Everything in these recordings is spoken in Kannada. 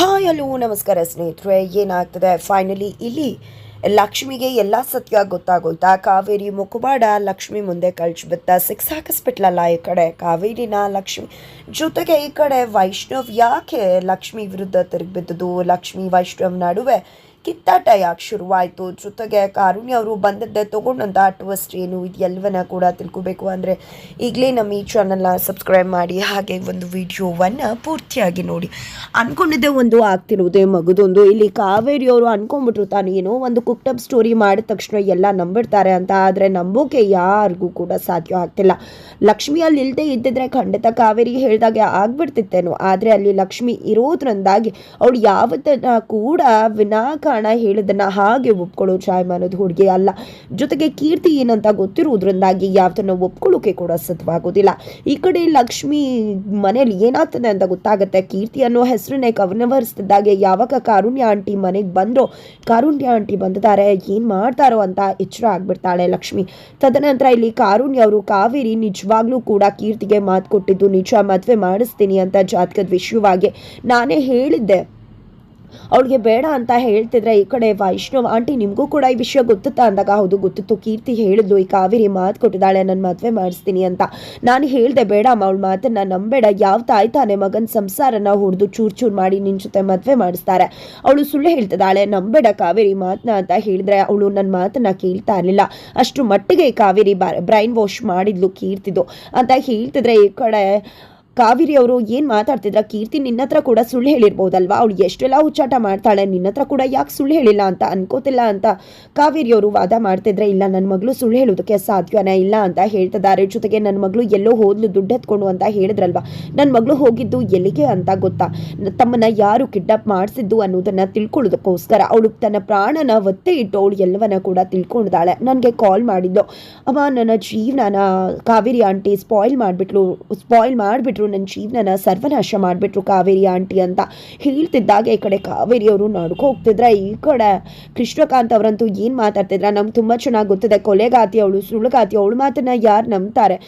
ಹಾಯ್ ಅಲೋ ನಮಸ್ಕಾರ ಸ್ನೇಹಿತರೆ. ಏನಾಗ್ತದೆ? ಫೈನಲಿ ಇಲ್ಲಿ ಲಕ್ಷ್ಮಿಗೆ ಎಲ್ಲ ಸತ್ಯ ಗೊತ್ತಾಗೋಯ್ತಾ? ಕಾವೇರಿ ಮುಖವಾಡ ಲಕ್ಷ್ಮಿ ಮುಂದೆ ಕಳ್ಸಿಬಿತ್ತ ಸಿಕ್ಸ್ ಹಾಕಿಸ್ಬಿಟ್ಲಲ್ಲ ಈ ಕಡೆ. ಕಾವೇರಿನ ಲಕ್ಷ್ಮಿ ಜೊತೆಗೆ ಈ ಕಡೆ ವೈಷ್ಣವ್ ಯಾಕೆ ಲಕ್ಷ್ಮಿ ವಿರುದ್ಧ ತಿರುಗಿಬಿದ್ದದು? ಲಕ್ಷ್ಮಿ ವೈಷ್ಣವ್ ನಡುವೆ ಕಿತ್ತಾಟ ಯಾಕೆ ಶುರುವಾಯಿತು? ಜೊತೆಗೆ ಕಾರುಣ್ಯ ಅವರು ಬಂದದ್ದೇ ತೊಗೊಂಡಂಥ ಅಟ್ವಸ್ಟ್ ಏನು ಇದೆಲ್ಲವನ್ನ ಕೂಡ ತಿಳ್ಕೊಬೇಕು ಅಂದರೆ ಈಗಲೇ ನಮ್ಮ ಈ ಚಾನಲ್ನ ಸಬ್ಸ್ಕ್ರೈಬ್ ಮಾಡಿ, ಹಾಗೆ ಒಂದು ವಿಡಿಯೋವನ್ನು ಪೂರ್ತಿಯಾಗಿ ನೋಡಿ. ಅಂದ್ಕೊಂಡಿದ್ದೆ ಒಂದು ಆಗ್ತಿರುವುದೇ ಮಗದೊಂದು. ಇಲ್ಲಿ ಕಾವೇರಿ ಅವರು ಅನ್ಕೊಂಡ್ಬಿಟ್ರು ತಾನು ಏನೋ ಒಂದು ಕುಕ್ಟಪ್ ಸ್ಟೋರಿ ಮಾಡಿದ ತಕ್ಷಣ ಎಲ್ಲ ನಂಬಿಡ್ತಾರೆ ಅಂತ, ಆದರೆ ನಂಬೋಕೆ ಯಾರಿಗೂ ಕೂಡ ಸಾಧ್ಯ ಆಗ್ತಿಲ್ಲ. ಲಕ್ಷ್ಮಿ ಅಲ್ಲಿ ಇಲ್ಲದೆ ಇದ್ದಿದ್ರೆ ಖಂಡಿತ ಕಾವೇರಿ ಹೇಳಿದಾಗೆ ಆಗ್ಬಿಡ್ತಿತ್ತೇನು. ಆದರೆ ಅಲ್ಲಿ ಲಕ್ಷ್ಮಿ ಇರೋದ್ರಿಂದಾಗಿ ಅವಳು ಯಾವತ್ತ ಕೂಡ ವಿನಾಕಾರಣ ಹೇಳಿದನ್ನ ಹಾಗೆ ಒಪ್ಕೊಳ್ಳೋ ಜಾಯಮಾನದ ಹುಡುಗಿ ಅಲ್ಲ. ಜೊತೆಗೆ ಕೀರ್ತಿ ಏನಂತ ಗೊತ್ತಿರುವುದರಿಂದಾಗಿ ಯಾವ್ದನ್ನ ಒಪ್ಕೊಳ್ಳೋಕೆ ಕೂಡ ಸತ್ವಾಗೋದಿಲ್ಲ ಈ ಕಡೆ ಲಕ್ಷ್ಮಿ ಮನೇಲಿ ಏನಾಗ್ತದೆ ಅಂತ ಗೊತ್ತಾಗುತ್ತೆ. ಕೀರ್ತಿ ಅನ್ನೋ ಹೆಸರನ್ನೇ ಕವನವರಿಸ್ತಿದ್ದಾಗೆ ಯಾವಾಗ ಕಾರುಣ್ಯ ಆಂಟಿ ಮನೆಗೆ ಬಂದ್ರೋ, ಕಾರುಣ್ಯ ಆಂಟಿ ಬಂದಿದ್ದಾರೆ, ಏನು ಮಾಡ್ತಾರೋ ಅಂತ ಎಚ್ಚರ ಆಗ್ಬಿಡ್ತಾಳೆ ಲಕ್ಷ್ಮಿ. ತದನಂತರ ಇಲ್ಲಿ ಕಾರುಣ್ಯ ಅವರು ಕಾವೇರಿ ನಿಜವಾಗ್ಲೂ ಕೂಡ ಕೀರ್ತಿಗೆ ಮಾತು ಕೊಟ್ಟಿದ್ದು, ನಿಜ ಮದುವೆ ಮಾಡಿಸ್ತೀನಿ ಅಂತ ಜಾತಕದ ವಿಷಯವಾಗಿ ನಾನೇ ಹೇಳಿದ್ದೆ. ಅವಳಿಗೆ ಬೇಡ ಅಂತ ಹೇಳ್ತಿದ್ರೆ ಈ ಕಡೆ ವೈಷ್ಣವ್ ಆಂಟಿ ನಿಮಗೂ ಕೂಡ ಈ ವಿಷಯ ಗೊತ್ತುತ್ತಾ ಅಂದಾಗ, ಹೌದು, ಗೊತ್ತಿತ್ತು. ಕೀರ್ತಿ ಹೇಳಿದ್ಲು. ಈ ಕಾವೇರಿ ಮಾತು ಕೊಟ್ಟಿದ್ದಾಳೆ. ನನ್ನ ಮದುವೆ ಮಾಡಿಸ್ತೀನಿ ಅಂತ. ನಾನು ಹೇಳ್ದೆ, ಬೇಡ ಅಮ್ಮ, ಅವಳ ಮಾತನ್ನ ನಂಬೇಡ. ಯಾವ ತಾಯಿ ತಾನೆ ಮಗನ ಸಂಸಾರನ ಹೊಡೆದು ಚೂರ್ ಚೂರ್ ಮಾಡಿ ನಿನ್ನ ಜೊತೆ ಮದುವೆ ಮಾಡಿಸ್ತಾರೆ. ಅವಳು ಸುಳ್ಳು ಹೇಳ್ತಿದ್ದಾಳೆ. ನಂಬೇಡ ಕಾವೇರಿ ಮಾತನ್ನ ಅಂತ ಹೇಳಿದ್ರೆ ಅವಳು ನನ್ನ ಮಾತನ್ನ ಕೇಳ್ತಾ ಇರಲಿಲ್ಲ. ಅಷ್ಟು ಮಟ್ಟಿಗೆ ಕಾವೇರಿ ಬ್ರೈನ್ ವಾಶ್ ಮಾಡಿದ್ಲು ಕೀರ್ತಿದು ಅಂತ ಹೇಳ್ತಿದ್ರೆ ಈ ಕಡೆ ಕಾವೇರಿ ಅವರು ಏನು ಮಾತಾಡ್ತಿದ್ರ? ಕೀರ್ತಿ ನಿನ್ನ ಹತ್ರ ಕೂಡ ಸುಳ್ಳು ಹೇಳಿರ್ಬೋದಲ್ವಾ? ಅವಳು ಎಷ್ಟೆಲ್ಲ ಹುಚ್ಚಾಟ ಮಾಡ್ತಾಳೆ, ನಿನ್ನ ಹತ್ರ ಕೂಡ ಯಾಕೆ ಸುಳ್ಳು ಹೇಳಿಲ್ಲ ಅಂತ ಅನ್ಕೋತಿಲ್ಲ ಅಂತ ಕಾವೇರಿ ಅವರು ವಾದ ಮಾಡ್ತಿದ್ರೆ, ಇಲ್ಲ ನನ್ನ ಮಗಳು ಸುಳ್ಳು ಹೇಳೋದಕ್ಕೆ ಸಾಧ್ಯನೇ ಇಲ್ಲ ಅಂತ ಹೇಳ್ತಿದ್ದಾರೆ ಜೊತೆಗೆ ನನ್ನ ಮಗಳು ಎಲ್ಲೋ ಹೋದ್ಲು ದುಡ್ಡು ಎತ್ಕೊಂಡು ಅಂತ ಹೇಳಿದ್ರಲ್ವಾ? ನನ್ನ ಮಗಳು ಹೋಗಿದ್ದು ಎಲ್ಲಿಗೆ ಅಂತ ಗೊತ್ತಾ? ತಮ್ಮನ್ನ ಯಾರು ಕಿಡ್ನಾಪ್ ಮಾಡಿಸಿದ್ದು ಅನ್ನೋದನ್ನ ತಿಳ್ಕೊಳ್ಳೋದಕ್ಕೋಸ್ಕರ ಅವಳು ತನ್ನ ಪ್ರಾಣನ ಒತ್ತೆ ಇಟ್ಟು ಅವಳು ಎಲ್ಲವನ್ನ ಕೂಡ ತಿಳ್ಕೊಂಡಿದ್ದಾಳೆ. ನನಗೆ ಕಾಲ್ ಮಾಡಿದ್ದು ಅವ ನನ್ನ ಜೀವನನ ಕಾವೇರಿ ಆಂಟಿ ಸ್ಪಾಯ್ಲ್ ಮಾಡಿಬಿಟ್ಲು ಸ್ಪಾಯ್ಲ್ ಮಾಡಿಬಿಟ್ರು. ನನ್ನ ಜೀವನನ ಸರ್ವನಾಶ ಮಾಡಿಬಿಟ್ರು ಕಾವೇರಿ ಆಂಟಿ ಅಂತ. ಹೇಳ್ತಿದ್ದಾಗ ಈ ಕಡೆ ಕಾವೇರಿ ಅವರು ನಡ್ಕೊ ಹೋಗ್ತಿದ್ರ. ಈ ಕಡೆ ಕೃಷ್ಣಕಾಂತ್ ಅವರಂತೂ ಏನು ಮಾತಾಡ್ತಿದ್ರ? ನಮ್ಗೆ ತುಂಬ ಚೆನ್ನಾಗಿ ಗೊತ್ತಿದೆ. ಕೊಲೆಗಾತಿ ಅವಳು, ಸುಳ್ಳುಗಾತಿ ಅವಳು ಮಾತನ್ನ ಯಾರು ನಂಬ್ತಾರೆ?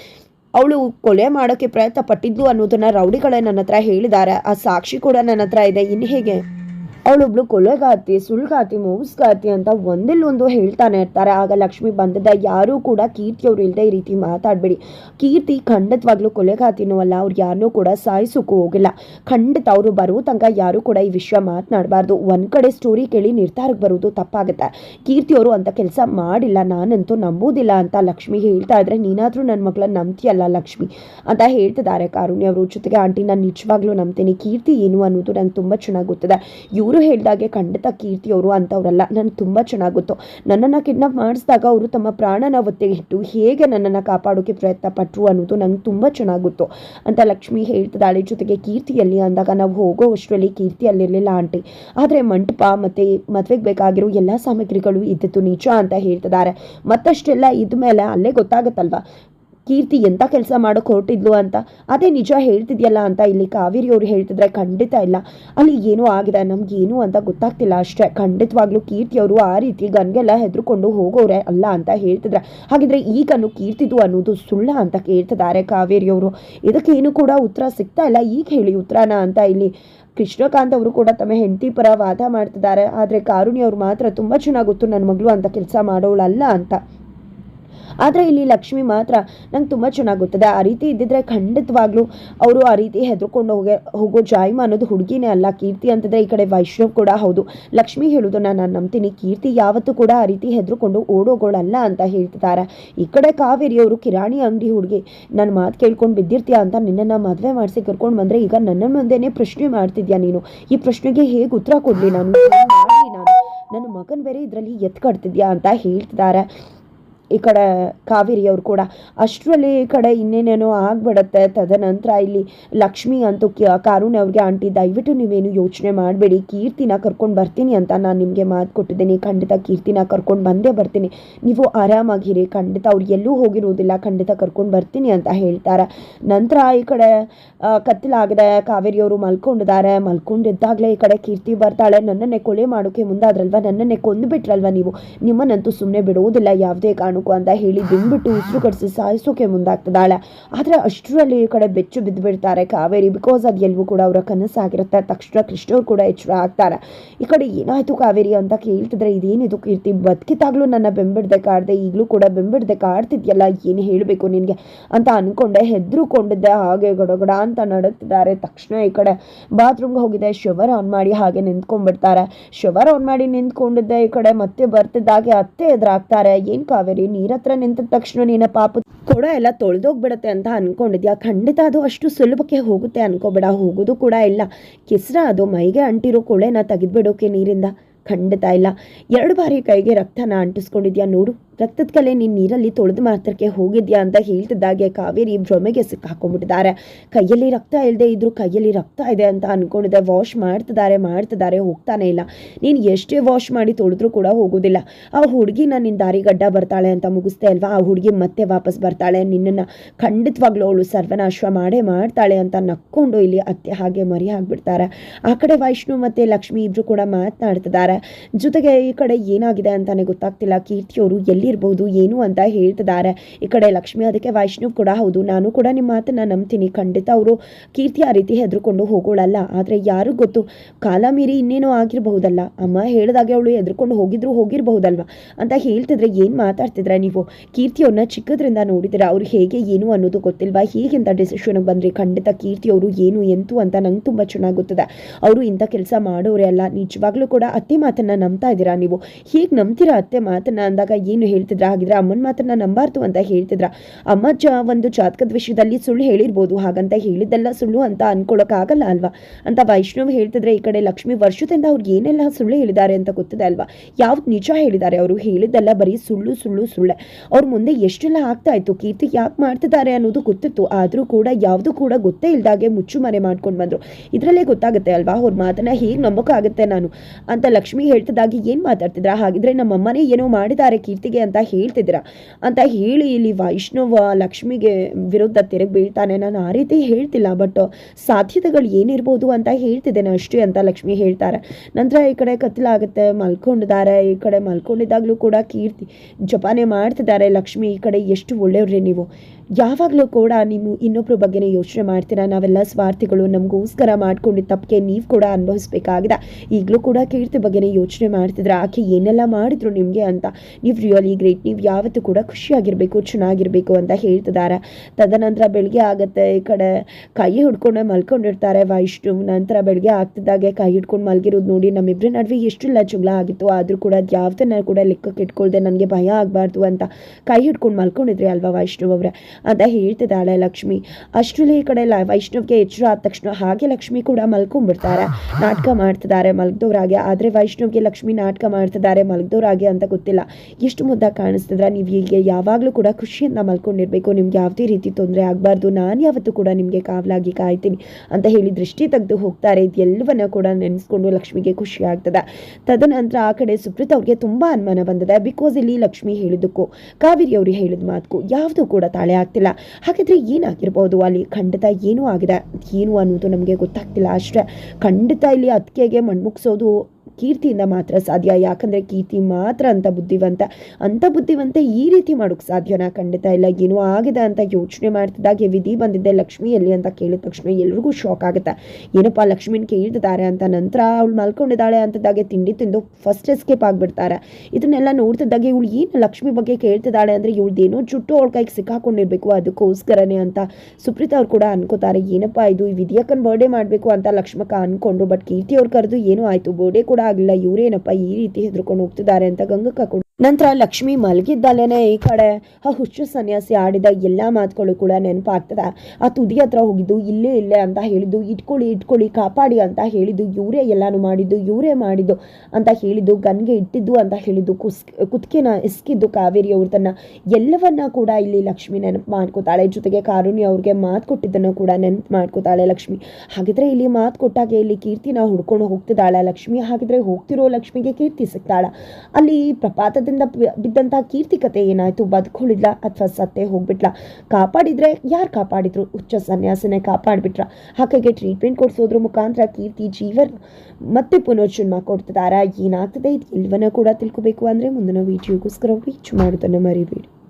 ಅವಳು ಕೊಲೆ ಮಾಡೋಕ್ಕೆ ಪ್ರಯತ್ನ ಪಟ್ಟಿದ್ದು ಅನ್ನೋದನ್ನ ರೌಡಿಗಳೇ ನನ್ನ ಹತ್ರ ಹೇಳಿದ್ದಾರೆ. ಆ ಸಾಕ್ಷಿ ಕೂಡ ನನ್ನ ಹತ್ರ ಇದೆ. ಇನ್ನು ಹೇಗೆ? ಅವಳೊಬ್ಳು ಕೊಲೆಗಾತಿ ಸುಳ್ಗಾತಿ ಮೂಸ್ಗಾತಿ ಅಂತ ಒಂದಿಲ್ ಒಂದು ಹೇಳ್ತಾನೆ ಇರ್ತಾರೆ. ಆಗ ಲಕ್ಷ್ಮಿ ಬಂದದ ಯಾರೂ ಕೂಡ ಕೀರ್ತಿ ಅವ್ರು ಇಲ್ಲದೆ ಈ ರೀತಿ ಮಾತಾಡಬೇಡಿ. ಕೀರ್ತಿ ಖಂಡಿತವಾಗ್ಲೂ ಕೊಲೆಗಾತಿನೂ ಅಲ್ಲ, ಅವ್ರು ಯಾರನ್ನೂ ಕೂಡ ಸಾಯಿಸೋಕ್ಕೂ ಹೋಗಿಲ್ಲ. ಖಂಡಿತ ಅವರು ಬರೋ ತನಕ ಯಾರೂ ಕೂಡ ಈ ವಿಷಯ ಮಾತನಾಡಬಾರ್ದು. ಒಂದು ಕಡೆ ಸ್ಟೋರಿ ಕೇಳಿ ನಿರ್ಧಾರಕ್ಕೆ ಬರೋದು ತಪ್ಪಾಗುತ್ತೆ. ಕೀರ್ತಿ ಅವರು ಅಂತ ಕೆಲಸ ಮಾಡಿಲ್ಲ, ನಾನಂತೂ ನಂಬೋದಿಲ್ಲ ಅಂತ ಲಕ್ಷ್ಮಿ ಹೇಳ್ತಾ ಇದ್ರೆ, ನೀನಾದರೂ ನನ್ನ ಮಗಳನ್ನ ನಂಬ್ತೀಯಲ್ಲ ಲಕ್ಷ್ಮಿ? ಅಂತ ಹೇಳ್ತಿದ್ದಾರೆ ಕಾರುಣ್ಯ ಅವರು. ಜೊತೆಗೆ ಆಂಟಿ ನಾನು ನಿಜವಾಗ್ಲೂ ನಂಬ್ತೀನಿ. ಕೀರ್ತಿ ಏನು ಅನ್ನೋದು ನಂಗೆ ತುಂಬ ಚೆನ್ನಾಗಿ ಗೊತ್ತಿದೆ. ಇವರು ಹೇಳಿದಾಗೆ ಖಂಡಿತ ಕೀರ್ತಿ ಅವರು ಅಂಥವ್ರಲ್ಲ ನನಗೆ ತುಂಬ ಚೆನ್ನಾಗುತ್ತೋ ಗೊತ್ತು. ನನ್ನನ್ನು ಕಿಡ್ನಾಪ್ ಮಾಡಿಸಿದಾಗ ಅವರು ತಮ್ಮ ಪ್ರಾಣನ ಒತ್ತೆಗೆ ಇಟ್ಟು ಹೇಗೆ ನನ್ನನ್ನು ಕಾಪಾಡೋಕೆ ಪ್ರಯತ್ನ ಪಟ್ಟರು ಅನ್ನೋದು ನಂಗೆ ತುಂಬ ಚೆನ್ನಾಗುತ್ತೋ ಗೊತ್ತು. ಅಂತ ಲಕ್ಷ್ಮಿ ಹೇಳ್ತಿದ್ದಾಳೆ. ಜೊತೆಗೆ ಕೀರ್ತಿಯಲ್ಲಿ ಅಂದಾಗ ನಾವು ಹೋಗೋ ಅಷ್ಟರಲ್ಲಿ ಕೀರ್ತಿ ಅಲ್ಲಿರಲಿಲ್ಲ ಆಂಟಿ. ಆದರೆ ಮಂಟಪ ಮತ್ತು ಮದುವೆಗೆ ಬೇಕಾಗಿರೋ ಎಲ್ಲ ಸಾಮಗ್ರಿಗಳು ಇದ್ದಿತ್ತು ನಿಜ ಅಂತ ಹೇಳ್ತಿದ್ದಾರೆ. ಮತ್ತಷ್ಟೆಲ್ಲ ಇದ್ಮೇಲೆ ಅಲ್ಲೇ ಗೊತ್ತಾಗುತ್ತಲ್ವಾ? ಕೀರ್ತಿ ಎಂಥ ಕೆಲಸ ಮಾಡೋಕೆ ಹೊರಟಿದ್ಲು ಅಂತ. ಅದೇ ನಿಜ ಹೇಳ್ತಿದ್ಯಲ್ಲ ಅಂತ ಇಲ್ಲಿ ಕಾವೇರಿ ಅವರು ಹೇಳ್ತಿದ್ರೆ ಖಂಡಿತ ಇಲ್ಲ. ಅಲ್ಲಿ ಏನೂ ಆಗಿದೆ ನಮ್ಗೇನು ಅಂತ ಗೊತ್ತಾಗ್ತಿಲ್ಲ ಅಷ್ಟೇ. ಖಂಡಿತವಾಗ್ಲೂ ಕೀರ್ತಿ ಅವರು ಆ ರೀತಿ ಗನ್ಗೆಲ್ಲ ಹೆದರ್ಕೊಂಡು ಹೋಗೋರೆ ಅಲ್ಲ ಅಂತ ಹೇಳ್ತಿದ್ರೆ. ಹಾಗಿದ್ರೆ ಈಗನು ಕೀರ್ತಿದು ಅನ್ನೋದು ಸುಳ್ಳ ಅಂತ ಕೇಳ್ತಿದ್ದಾರೆ ಕಾವೇರಿ ಅವರು. ಇದಕ್ಕೇನು ಕೂಡ ಉತ್ತರ ಸಿಗ್ತಾ ಇಲ್ಲ. ಈಗ ಹೇಳಿ ಉತ್ತರನ ಅಂತ ಇಲ್ಲಿ ಕೃಷ್ಣಕಾಂತ್ ಅವರು ಕೂಡ ತಮ್ಮ ಹೆಂಡತಿ ಪರ ವಾದ ಮಾಡ್ತಿದ್ದಾರೆ. ಆದರೆ ಕಾರುಣಿ ಅವರು ಮಾತ್ರ ತುಂಬ ಚೆನ್ನಾಗಿ ಗೊತ್ತು ನನ್ನ ಮಗಳು ಅಂತ ಕೆಲಸ ಮಾಡೋಳಲ್ಲ ಅಂತ. ಆದರೆ ಇಲ್ಲಿ ಲಕ್ಷ್ಮಿ ಮಾತ್ರ ನಂಗೆ ತುಂಬ ಚೆನ್ನಾಗುತ್ತದೆ ಆ ರೀತಿ ಇದ್ದಿದ್ರೆ ಖಂಡಿತವಾಗ್ಲೂ ಅವರು ಆ ರೀತಿ ಹೆದರ್ಕೊಂಡು ಹೋಗೋ ಹೋಗೋ ಜಾಯ್ಮ ಅನ್ನೋದು ಹುಡುಗಿನೇ ಅಲ್ಲ. ಕೀರ್ತಿ ಅಂತಂದರೆ ಈ ಕಡೆ ವೈಷ್ಣವ್ ಕೂಡ ಹೌದು. ಲಕ್ಷ್ಮಿ ಹೇಳೋದನ್ನ ನಾನು ನಂಬ್ತೀನಿ. ಕೀರ್ತಿ ಯಾವತ್ತೂ ಕೂಡ ಆ ರೀತಿ ಹೆದರ್ಕೊಂಡು ಓಡೋಗೋಳಲ್ಲ ಅಂತ ಹೇಳ್ತಿದ್ದಾರೆ. ಈ ಕಡೆ ಕಾವೇರಿ ಅವರು ಕಿರಾಣಿ ಅಂಗಡಿ ಹುಡುಗಿ ನನ್ನ ಮಾತು ಕೇಳ್ಕೊಂಡು ಬಿದ್ದಿರ್ತೀಯ ಅಂತ ನಿನ್ನನ್ನು ಮದುವೆ ಮಾಡಿಸಿ ಕರ್ಕೊಂಡು ಬಂದರೆ ಈಗ ನನ್ನ ಮುಂದೇನೆ ಪ್ರಶ್ನೆ ಮಾಡ್ತಿದ್ಯಾ ನೀನು? ಈ ಪ್ರಶ್ನೆಗೆ ಹೇಗೆ ಉತ್ತರ ಕೊಡಲಿ ನಾನು? ನಾನು ನನ್ನ ಮಗನ ಬೇರೆ ಇದರಲ್ಲಿ ಎತ್ಕಡ್ತಿದ್ಯಾ ಅಂತ ಹೇಳ್ತಿದ್ದಾರೆ. ಈ ಕಡೆ ಕಾವೇರಿ ಅವರು ಕೂಡ. ಅಷ್ಟರಲ್ಲಿ ಈ ಕಡೆ ಇನ್ನೇನೇನೋ ಆಗ್ಬಿಡತ್ತೆ. ತದನಂತರ ಇಲ್ಲಿ ಲಕ್ಷ್ಮಿ ಅಂತೂ ಕಾರುಣ್ಯ ಅವ್ರಿಗೆ ಆಂಟಿ ದಯವಿಟ್ಟು ನೀವೇನು ಯೋಚನೆ ಮಾಡಬೇಡಿ. ಕೀರ್ತಿನ ಕರ್ಕೊಂಡು ಬರ್ತೀನಿ ಅಂತ ನಾನು ನಿಮಗೆ ಮಾತು ಕೊಟ್ಟಿದ್ದೀನಿ. ಖಂಡಿತ ಕೀರ್ತಿನ ಕರ್ಕೊಂಡು ಬಂದೇ ಬರ್ತೀನಿ. ನೀವು ಆರಾಮಾಗಿರಿ ಖಂಡಿತ ಅವ್ರು ಎಲ್ಲೂ ಹೋಗಿರೋದಿಲ್ಲ. ಖಂಡಿತ ಕರ್ಕೊಂಡು ಬರ್ತೀನಿ ಅಂತ ಹೇಳ್ತಾರೆ. ನಂತರ ಈ ಕಡೆ ಕತ್ತಲಾಗದೆ. ಕಾವೇರಿಯವರು ಮಲ್ಕೊಂಡಿದ್ದಾರೆ. ಮಲ್ಕೊಂಡಿದ್ದಾಗಲೇ ಈ ಕಡೆ ಕೀರ್ತಿ ಬರ್ತಾಳೆ. ನನ್ನನ್ನೇ ಕೊಲೆ ಮಾಡೋಕೆ ಮುಂದಾದ್ರಲ್ವ? ನನ್ನನ್ನೇ ಕೊಂದು ಬಿಟ್ರಲ್ವ ನೀವು? ನಿಮ್ಮನ್ನಂತೂ ಸುಮ್ಮನೆ ಬಿಡುವುದಿಲ್ಲ ಯಾವುದೇ ಕಾರಣಕ್ಕೂ ಮಾಡ್ಕೊ ಅಂತ ಹೇಳಿ ಬಿಂದ್ಬಿಟ್ಟು ಉಸಿರು ಕಡಿಸಿ ಸಾಯಿಸೋಕೆ ಮುಂದಾಗ್ತದಾಳೆ ಆದರೆ ಅಷ್ಟರಲ್ಲಿ ಈ ಕಡೆ ಬೆಚ್ಚು ಬಿದ್ದುಬಿಡ್ತಾರೆ ಕಾವೇರಿ. ಬಿಕಾಸ್ ಅದು ಎಲ್ಲವೂ ಕೂಡ ಅವರ ಕನಸಾಗಿರುತ್ತೆ. ತಕ್ಷಣ ಕೃಷ್ಣವ್ರು ಕೂಡ ಎಚ್ಚರ ಆಗ್ತಾರೆ. ಈ ಕಡೆ ಏನಾಯಿತು ಕಾವೇರಿ ಅಂತ ಕೇಳ್ತಿದ್ರೆ ಇದೇನಿದು ಕೀರ್ತಿ? ಬದುಕಿತಾಗ್ಲೂ ನನ್ನ ಬೆಂಬಿಡ್ದೆ ಕಾಡ್ದೆ, ಈಗಲೂ ಕೂಡ ಬೆಂಬಿಡ್ದೆ ಕಾಡ್ತಿದ್ಯಲ್ಲ, ಏನು ಹೇಳಬೇಕು ನಿನಗೆ? ಅಂತ ಅಂದ್ಕೊಂಡೆ ಹೆದ್ರುಕೊಂಡಿದ್ದೆ ಹಾಗೆ ಗಡಗಡ ಅಂತ ನಡುತ್ತಿದ್ದಾರೆ ತಕ್ಷಣ ಈ ಕಡೆ ಬಾತ್ರೂಮ್ಗೆ ಹೋಗಿದೆ. ಶವರ್ ಆನ್ ಮಾಡಿ ಹಾಗೆ ನಿಂತ್ಕೊಂಡ್ಬಿಡ್ತಾರೆ. ಶವರ್ ಆನ್ ಮಾಡಿ ನಿಂತ್ಕೊಂಡಿದ್ದೆ ಈ ಕಡೆ. ಮತ್ತೆ ಬರ್ತಿದ್ದಾಗೆ ಅತ್ತೆ ಎದುರಾಗ್ತಾರೆ. ಏನು ಕಾವೇರಿ? ನೀರ್ ಹತ್ರ ನಿಂತ ತಕ್ಷಣ ನೀನ ಪಾಪ ಕೊಡ ಎಲ್ಲ ತೊಳೆದೋಗ್ಬಿಡತ್ತೆ ಅಂತ ಅನ್ಕೊಂಡಿದ್ಯಾ? ಖಂಡಿತ ಅದು ಅಷ್ಟು ಸುಲಭಕ್ಕೆ ಹೋಗುತ್ತೆ ಅನ್ಕೋಬೇಡ. ಹೋಗೋದು ಕೂಡ ಇಲ್ಲ. ಕೆಸರ ಅದು. ಮೈಗೆ ಅಂಟಿರೋ ಕೊಳೆನ ತೆಗೆದ್ಬಿಡೋಕೆ ನೀರಿಂದ. ಖಂಡಿತ ಇಲ್ಲ. ಎರಡು ಬಾರಿ ಕೈಗೆ ರಕ್ತನ ಅಂಟಿಸ್ಕೊಂಡಿದ್ಯಾ ನೋಡು. ರಕ್ತದ ಕಲೆ ನೀನು ನೀರಲ್ಲಿ ತೊಳೆದು ಮಾತ್ರಕ್ಕೆ ಹೋಗಿದ್ಯಾ ಅಂತ ಹೇಳ್ತಿದ್ದಾಗೆ ಕಾವೇರಿ ಭ್ರಮೆಗೆ ಸಿಕ್ಕಾಕೊಂಡ್ಬಿಟ್ಟಿದ್ದಾರೆ. ಕೈಯಲ್ಲಿ ರಕ್ತ ಇಲ್ಲದೆ ಇದ್ರು ಕೈಯಲ್ಲಿ ರಕ್ತ ಇದೆ ಅಂತ ಅಂದ್ಕೊಂಡಿದೆ ವಾಶ್ ಮಾಡ್ತಿದ್ದಾರೆ ಮಾಡ್ತಿದ್ದಾರೆ, ಹೋಗ್ತಾನೆ ಇಲ್ಲ. ನೀನು ಎಷ್ಟೇ ವಾಶ್ ಮಾಡಿ ತೊಳೆದ್ರೂ ಕೂಡ ಹೋಗೋದಿಲ್ಲ. ಆ ಹುಡುಗಿನ ನಿನ್ನ ದಾರಿ ಗಡ್ಡ ಬರ್ತಾಳೆ ಅಂತ ಮುಗಿಸ್ದೆ ಅಲ್ವಾ? ಆ ಹುಡುಗಿ ಮತ್ತೆ ವಾಪಸ್ ಬರ್ತಾಳೆ. ನಿನ್ನನ್ನು ಖಂಡಿತವಾಗ್ಲೂ ಅವಳು ಸರ್ವನಾಶ ಮಾಡೇ ಮಾಡ್ತಾಳೆ ಅಂತ ನಕ್ಕೊಂಡು ಇಲ್ಲಿ ಅತ್ತೆ ಹಾಗೆ ಮರಿ ಹಾಕ್ಬಿಡ್ತಾರೆ ಆ ಕಡೆ ವೈಷ್ಣು ಮತ್ತು ಲಕ್ಷ್ಮಿ ಇಬ್ರು ಕೂಡ ಮಾತನಾಡ್ತಿದ್ದಾರೆ. ಜೊತೆಗೆ ಈ ಕಡೆ ಏನಾಗಿದೆ ಅಂತಾನೆ ಗೊತ್ತಾಗ್ತಿಲ್ಲ. ಕೀರ್ತಿಯವರು ಎಲ್ಲಿರ್ಬೋದು, ಏನು ಅಂತ ಹೇಳ್ತಿದ್ದಾರೆ. ಈ ಕಡೆ ಲಕ್ಷ್ಮಿ, ಅದಕ್ಕೆ ವೈಷ್ಣು ಕೂಡ ಹೌದು. ನಾನು ಕೂಡ ನಿಮ್ಮ ಮಾತನ್ನ ನಂಬ್ತೀನಿ. ಖಂಡಿತ ಅವರು ಕೀರ್ತಿ ಆ ರೀತಿ ಹೆದರ್ಕೊಂಡು ಹೋಗೋಳಲ್ಲ. ಆದರೆ ಯಾರು ಗೊತ್ತು? ಕಾಲ ಮೀರಿ ಇನ್ನೇನೋ ಆಗಿರಬಹುದಲ್ಲ. ಅಮ್ಮ ಹೇಳಿದಾಗೆ ಅವಳು ಹೆದರ್ಕೊಂಡು ಹೋಗಿದ್ರು ಹೋಗಿರಬಹುದಲ್ವಾ? ಅಂತ ಹೇಳ್ತಿದ್ರೆ ಏನು ಮಾತಾಡ್ತಿದ್ರೆ ನೀವು? ಕೀರ್ತಿಯವ್ರನ್ನ ಚಿಕ್ಕದ್ರಿಂದ ನೋಡಿದ್ರೆ ಅವ್ರು ಹೇಗೆ, ಏನು ಅನ್ನೋದು ಗೊತ್ತಿಲ್ವಾ? ಹೀಗಿಂತ ಡಿಸಿಷನ್ಗೆ ಬಂದರೆ? ಖಂಡಿತ ಕೀರ್ತಿಯವರು ಏನು, ಎಂತು ಅಂತ ನಂಗೆ ತುಂಬ ಚೆನ್ನಾಗಿ ಗೊತ್ತಿದೆ ಅವರು ಇಂಥ ಕೆಲಸ ಮಾಡೋರೇ ಅಲ್ಲ. ನಿಜವಾಗ್ಲೂ ಕೂಡ ಅತ್ತೆ ಮಾತನ್ನ ನಂಬ್ತಾ ಇದ್ದೀರಾ ನೀವು? ಹೇಗೆ ನಂಬ್ತೀರಾ ಅತ್ತೆ ಮಾತನ್ನ? ಅಂದಾಗ ಏನು ಹೇಳ್ತಿದ್ರ? ಹಾಗಿದ್ರೆ ಅಮ್ಮನ ಮಾತ್ರ ನಂಬಾರ್ದು ಅಂತ ಹೇಳ್ತಿದ್ರ. ಅಮ್ಮ ಜ ಒಂದು ಜಾತಕದ ವಿಷಯದಲ್ಲಿ ಸುಳ್ಳು ಹೇಳಿರ್ಬೋದು. ಹಾಗಂತ ಹೇಳಿದ್ದೆಲ್ಲ ಸುಳ್ಳು ಅಂತ ಅನ್ಕೊಳಕ್ಕಾಗಲ್ಲ ಅಲ್ವಾ? ಅಂತ ವೈಷ್ಣವ್ ಹೇಳ್ತಿದ್ರೆ ಈ ಕಡೆ ಲಕ್ಷ್ಮಿ ವರ್ಷದಿಂದ ಅವ್ರು ಏನೆಲ್ಲ ಸುಳ್ಳು ಹೇಳಿದ್ದಾರೆ ಅಂತ ಗೊತ್ತಿದೆ ಅಲ್ವಾ? ಯಾವ್ದು ನಿಜ ಹೇಳಿದ್ದಾರೆ ಅವರು? ಹೇಳಿದ್ದೆಲ್ಲ ಬರೀ ಸುಳ್ಳು ಸುಳ್ಳು, ಸುಳ್ಳೆ. ಅವ್ರ ಮುಂದೆ ಎಷ್ಟೆಲ್ಲ ಆಗ್ತಾ ಇತ್ತು? ಕೀರ್ತಿ ಯಾಕೆ ಮಾಡ್ತಿದ್ದಾರೆ ಅನ್ನೋದು ಗೊತ್ತಿತ್ತು. ಆದರೂ ಕೂಡ ಯಾವುದು ಕೂಡ ಗೊತ್ತೇ ಇಲ್ದಾಗೆ ಮುಚ್ಚು ಮರೆ ಮಾಡ್ಕೊಂಡು ಬಂದರು. ಇದರಲ್ಲೇ ಗೊತ್ತಾಗುತ್ತೆ ಅಲ್ವಾ? ಅವ್ರ ಮಾತನ್ನ ಹೇಗೆ ನಂಬಕ್ಕಾಗುತ್ತೆ ನಾನು? ಅಂತ ಲಕ್ಷ್ಮಿ ಹೇಳ್ತಿದ್ದಾಗಿ ಏನು ಮಾತಾಡ್ತಿದ್ರ? ಹಾಗಿದ್ರೆ ನಮ್ಮಮ್ಮನೇ ಏನೋ ಮಾಡಿದ್ದಾರೆ ಕೀರ್ತಿಗೆ. ಅಂತ ಹೇಳ್ತಿದ್ದೀರಾ? ಅಂತ ಹೇಳಿ ಇಲ್ಲಿ ವೈಷ್ಣವ ಲಕ್ಷ್ಮಿಗೆ ವಿರುದ್ಧ ತಿರುಗಿ ಬೀಳ್ತಾನೆ. ನಾನು ಆ ರೀತಿ ಹೇಳ್ತಿಲ್ಲ ಬಟ್ ಸಾಧ್ಯತೆಗಳು ಏನಿರ್ಬೋದು ಅಂತ ಹೇಳ್ತಿದ್ದೇನೆ ಅಷ್ಟೇ ಅಂತ ಲಕ್ಷ್ಮಿ ಹೇಳ್ತಾರೆ. ನಂತರ ಈ ಕಡೆ ಕತ್ತಲಾಗುತ್ತೆ ಮಲ್ಕೊಂಡಿದ್ದಾರೆ. ಈ ಕಡೆ ಮಲ್ಕೊಂಡಿದ್ದಾಗಲೂ ಕೂಡ ಕೀರ್ತಿ ಜಪಾನೆ ಮಾಡ್ತಿದ್ದಾರೆ. ಲಕ್ಷ್ಮಿ ಈ ಕಡೆ ಎಷ್ಟು ಒಳ್ಳೆಯವ್ರಿ ನೀವು. ಯಾವಾಗಲೂ ಕೂಡ ನೀವು ಇನ್ನೊಬ್ಬರ ಬಗ್ಗೆನೇ ಯೋಚನೆ ಮಾಡ್ತೀರಾ? ನಾವೆಲ್ಲ ಸ್ವಾರ್ಥಿಗಳು, ನಮಗೋಸ್ಕರ ಮಾಡ್ಕೊಂಡಿದ್ದ ತಪ್ಪಿಗೆ ನೀವು ಕೂಡ ಅನುಭವಿಸ್ಬೇಕಾಗಿದೆ. ಈಗಲೂ ಕೂಡ ಕೀರ್ತಿ ಬಗ್ಗೆನೇ ಯೋಚನೆ ಮಾಡ್ತಿದ್ರೆ? ಆಕೆ ಏನೆಲ್ಲ ಮಾಡಿದ್ರು ನಿಮಗೆ ಅಂತ? ನೀವು ರಿಯಲಿ ಗ್ರೇಟ್ ನೀವು ಯಾವತ್ತೂ ಕೂಡ ಖುಷಿಯಾಗಿರಬೇಕು, ಚೆನ್ನಾಗಿರಬೇಕು ಅಂತ ಹೇಳ್ತಿದ್ದಾರೆ ತದನಂತರ ಬೆಳಗ್ಗೆ ಆಗುತ್ತೆ, ಈ ಕಡೆ ಕೈ ಹಿಡ್ಕೊಂಡೆ ಮಲ್ಕೊಂಡಿರ್ತಾರೆ ವೈಷ್ಣು. ನಂತರ ಬೆಳಗ್ಗೆ ಆಗ್ತಿದ್ದಾಗೆ ಕೈ ಹಿಡ್ಕೊಂಡು ಮಲಗಿರೋದು ನೋಡಿ ನಮ್ಮಿಬ್ಬರ ನಡುವೆ ಎಷ್ಟೆಲ್ಲ ಜಗಳ ಆಗಿತ್ತು. ಆದರೂ ಕೂಡ ಅದು ಯಾವುದನ್ನ ಕೂಡ ಲೆಕ್ಕಕ್ಕೆ ಇಟ್ಕೊಳ್ದೆ, ನನಗೆ ಭಯ ಆಗಬಾರ್ದು ಅಂತ ಕೈ ಹಿಡ್ಕೊಂಡು ಮಲ್ಕೊಂಡಿದ್ರಿ ಅಲ್ವಾ ವೈಷ್ಣವ್ ಅವರೇ? ಅಂತ ಹೇಳ್ತಿದ್ದಾಳೆ ಲಕ್ಷ್ಮಿ. ಅಷ್ಟರಲ್ಲಿ ಈ ಕಡೆ ವೈಷ್ಣವ್ಗೆ ಎಚ್ಚರ ಆದ ತಕ್ಷಣ ಹಾಗೆ ಲಕ್ಷ್ಮಿ ಕೂಡ ಮಲ್ಕೊಂಡ್ಬಿಡ್ತಾರೆ. ನಾಟಕ ಮಾಡ್ತಿದ್ದಾರೆ ಮಲಗ್ದವ್ರಾಗೆ ಆದರೆ ವೈಷ್ಣವ್ಗೆ ಲಕ್ಷ್ಮಿ ನಾಟಕ ಮಾಡ್ತಿದ್ದಾರೆ ಮಲಗ್ದವ್ರಾಗೆ ಅಂತ ಗೊತ್ತಿಲ್ಲ. ಎಷ್ಟು ಮುದ್ದ ಕಾಣಿಸ್ತಿದ್ರ? ನೀವು ಹೀಗೆ ಯಾವಾಗಲೂ ಕೂಡ ಖುಷಿಯಿಂದ ಮಲ್ಕೊಂಡಿರಬೇಕು. ನಿಮ್ಗೆ ಯಾವುದೇ ರೀತಿ ತೊಂದರೆ ಆಗಬಾರ್ದು. ನಾನು ಯಾವತ್ತೂ ಕೂಡ ನಿಮಗೆ ಕಾವಲಾಗಿ ಕಾಯ್ತೀನಿ ಅಂತ ಹೇಳಿ ದೃಷ್ಟಿ ತೆಗೆದು ಹೋಗ್ತಾರೆ. ಇದೆಲ್ಲವನ್ನ ಕೂಡ ನೆನೆಸ್ಕೊಂಡು ಲಕ್ಷ್ಮಿಗೆ ಖುಷಿ ಆಗ್ತದೆ. ತದನಂತರ ಆ ಕಡೆ ಸುಪ್ರೀತ್ ಅವ್ರಿಗೆ ತುಂಬ ಅನುಮಾನ ಬಂದಿದೆ. ಬಿಕಾಸ್ ಇಲ್ಲಿ ಲಕ್ಷ್ಮಿ ಹೇಳಿದ್ದಕ್ಕೂ, ಕಾವೇರಿ ಅವರು ಹೇಳಿದ ಮಾತು ಯಾವುದೂ ಕೂಡ ತಾಳೆ ಆಗ್ತಿಲ್ಲ ಹಾಗಿದ್ರೆ ಏನಾಗಿರ್ಬೋದು? ಅಲ್ಲಿ ಖಂಡಿತ ಏನೂ ಆಗಿದೆ. ಏನು ಅನ್ನೋದು ನಮಗೆ ಗೊತ್ತಾಗ್ತಿಲ್ಲ ಅಷ್ಟೇ. ಖಂಡಿತ ಇಲ್ಲಿ ಅತ್ತಿಗೆಗೆ ಮಣ್ಮುಗ್ಸೋದು ಕೀರ್ತಿಯಿಂದ ಮಾತ್ರ ಸಾಧ್ಯ. ಯಾಕಂದರೆ ಕೀರ್ತಿ ಮಾತ್ರ ಅಂತ ಬುದ್ಧಿವಂತ ಅಂಥ ಬುದ್ಧಿವಂತ ಈ ರೀತಿ ಮಾಡೋಕ್ಕೆ ಸಾಧ್ಯನಾ? ಖಂಡಿತ ಇಲ್ಲ. ಏನೋ ಆಗಿದೆ ಅಂತ ಯೋಚನೆ ಮಾಡ್ತಿದ್ದಾಗೆ ವಿಧಿ ಬಂದಿದ್ದೆ ಲಕ್ಷ್ಮಿ ಎಲ್ಲಿ ಅಂತ ಕೇಳಿದ ತಕ್ಷಣ ಎಲ್ರಿಗೂ ಶಾಕ್ ಆಗುತ್ತೆ. ಏನಪ್ಪ ಲಕ್ಷ್ಮಿನ ಕೇಳ್ತಿದ್ದಾರೆ ಅಂತ ನಂತರ ಅವಳು ಮಲ್ಕೊಂಡಿದ್ದಾಳೆ ಅಂತದಾಗೆ ತಿಂಡಿ ತಿಂದು ಫಸ್ಟ್ ಎಸ್ಕೇಪ್ ಆಗಿಬಿಡ್ತಾರೆ. ಇದನ್ನೆಲ್ಲ ನೋಡ್ತಿದ್ದಾಗೆ ಇವಳು ಏನು ಲಕ್ಷ್ಮಿ ಬಗ್ಗೆ ಕೇಳ್ತಿದ್ದಾಳೆ ಅಂದರೆ ಏನೋ ಜುಟ್ಟು ಅವಳ ಕೈಗೆ ಸಿಕ್ಕಾಕೊಂಡಿರಬೇಕು, ಅದಕ್ಕೋಸ್ಕರನೇ ಅಂತ ಸುಪ್ರೀತ್ ಅವ್ರು ಕೂಡ ಅನ್ಕೋತಾರೆ. ಏನಪ್ಪ ಇದು ವಿಧಿಯಕ್ಕನ ಬರ್ಡೇ ಮಾಡಬೇಕು ಅಂತ ಲಕ್ಷ್ಮಕ್ಕ ಅನ್ಕೊಂಡ್ರು ಬಟ್ ಕೀರ್ತಿ ಅವ್ರು ಕರೆದು ಏನೂ ಆಯಿತು. ಬರ್ಡೇ ಕೂಡ ಆಗಲಿಲ್ಲ. ಇವರೇನಪ್ಪ ಈ ರೀತಿ ಹೆದರ್ಕೊಂಡು ಹೋಗ್ತಿದ್ದಾರೆ ಅಂತ ಗಂಗಕ್ಕ ಕೂಡ ನಂತರ ಲಕ್ಷ್ಮಿ ಮಲಗಿದ್ದಲ್ಲೇನೆ ಈ ಕಡೆ. ಆ ಹುಚ್ಚು ಸನ್ಯಾಸಿ ಆಡಿದ ಎಲ್ಲ ಮಾತುಗಳು ಕೂಡ ನೆನಪಾಗ್ತದೆ. ಆ ತುದಿ ಹತ್ರ ಹೋಗಿದ್ದು, ಇಲ್ಲೇ ಇಲ್ಲೇ ಅಂತ ಹೇಳಿದ್ದು, ಇಟ್ಕೊಳ್ಳಿ ಇಟ್ಕೊಳ್ಳಿ, ಕಾಪಾಡಿ ಅಂತ ಹೇಳಿದ್ದು, ಇವರೇ ಎಲ್ಲಾನು ಮಾಡಿದ್ದು, ಇವರೇ ಮಾಡಿದ್ದು ಅಂತ ಹೇಳಿದ್ದು, ಗನ್ಗೆ ಇಟ್ಟಿದ್ದು ಅಂತ ಹೇಳಿದ್ದು ಕುಸ್ ಕುತ್ಕಿನ ಇಸ್ಕಿದ್ದು ಕಾವೇರಿ ತನ್ನ ಎಲ್ಲವನ್ನ ಕೂಡ ಇಲ್ಲಿ ಲಕ್ಷ್ಮಿ ನೆನಪು ಮಾಡ್ಕೋತಾಳೆ. ಜೊತೆಗೆ ಕಾರುಣ್ಯ ಅವ್ರಿಗೆ ಮಾತು ಕೊಟ್ಟಿದ್ದನ್ನು ಕೂಡ ನೆನಪು ಮಾಡ್ಕೋತಾಳೆ ಲಕ್ಷ್ಮಿ. ಹಾಗಿದ್ರೆ ಇಲ್ಲಿ ಮಾತು ಕೊಟ್ಟಾಗ ಇಲ್ಲಿ ಕೀರ್ತಿನ ಹುಡ್ಕೊಂಡು ಹೋಗ್ತಿದ್ದಾಳೆ ಲಕ್ಷ್ಮಿ. ಹಾಗಿದ್ರೆ ಹೋಗ್ತಿರೋ ಲಕ್ಷ್ಮಿಗೆ ಕೀರ್ತಿ ಸಿಗ್ತಾಳ. ಅಲ್ಲಿ ಪ್ರಪಾತದ ಅಪಘಾತದಿಂದ ಬಿದ್ದಂತಹ ಕೀರ್ತಿ ಕತೆ ಏನಾಯ್ತು? ಬದುಕೊಳ್ಳಿದ್ಲ ಅಥವಾ ಸತ್ತೇ ಹೋಗ್ಬಿಟ್ಲ. ಕಾಪಾಡಿದ್ರೆ ಯಾರು ಕಾಪಾಡಿದ್ರು? ಉಚ್ಚ ಸನ್ಯಾಸನೆ ಕಾಪಾಡ್ಬಿಟ್ರ. ಆಕೆಗೆ ಟ್ರೀಟ್ಮೆಂಟ್ ಕೊಡಿಸೋದ್ರ ಮುಖಾಂತರ ಕೀರ್ತಿ, ಜೀವನ್ ಮತ್ತೆ ಪುನರ್ಜನ್ಮ ಕೊಡ್ತಿದಾರ. ಏನಾಗ್ತದೆ ಇದು ಎಲ್ಲವನ್ನ ಕೂಡ ತಿಳ್ಕೊಬೇಕು ಅಂದರೆ ಮುಂದಿನ ವಿಡಿಯೋಗೋಸ್ಕರ ವೀಚ್ ಮಾಡೋದನ್ನು ಮರಿಬೇಡಿ.